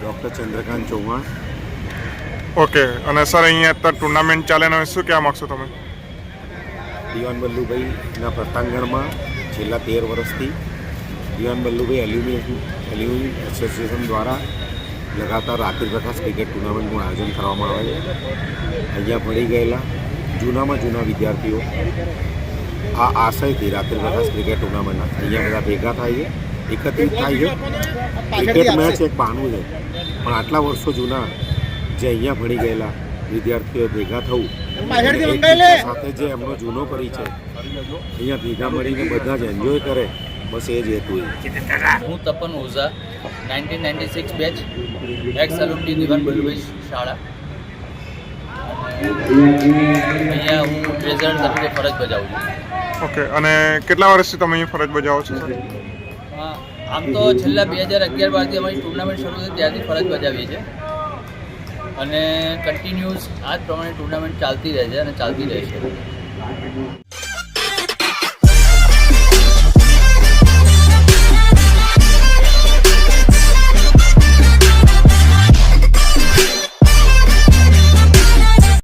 Doctor Chandrakant Chauhan. Okay અને sir અહીંયા અત્યારે ટુર્નામેન્ટ ચાલે ને શું કહેવા માગશો તમે? દિવાન વલ્લુભાઈના પ્રતાંગણમાં છેલ્લા તેર વર્ષથી દિવાન વલ્લુભાઈ એલ્યુમિનેશન એલ્યુમિન એસોસિએશન દ્વારા લગાતાર રાત્રિ પ્રકાશ ક્રિકેટ ટુર્નામેન્ટનું આયોજન કરવામાં આવે છે. અહીંયા ભળી ગયેલા જૂનામાં જૂના વિદ્યાર્થીઓ આ આશયથી રાત્રિ પ્રકાશ ક્રિકેટ ટુર્નામેન્ટના અહીંયા બધા ભેગા થાય છે એકત્રિત થાય છે. ક્રિકેટ મેચ એક પાનું છે. પણ આટલા વર્ષો જૂના જે અહીંયા ભણી ગયેલા વિદ્યાર્થીઓ ભેગા થવું સાથે જે એમનો જૂનો પરિચય અહીંયા ભેગા મળીને બધા જ એન્જોય કરે બસ એ જ હેતુ હું Tapan Ojha nineteen ninety six batch ex alumni Diwan Balubhai શાળા અહીંયા હું ટ્રેઝર તરીકે ફરજ બજાવું છું. ઓકે અને કેટલા વર્ષથી તમે અહીં ફરજ બજાવો છો હા, આમ તો છેલ્લા બે હજાર અગિયાર બારથી અમારી ટુર્નામેન્ટ શરૂ થઈ ત્યારથી ફરજ બજાવીએ છીએ. અને કન્ટિન્યુઅસ આ જ પ્રમાણે ટુર્નામેન્ટ ચાલતી રહે છે અને ચાલતી રહેશે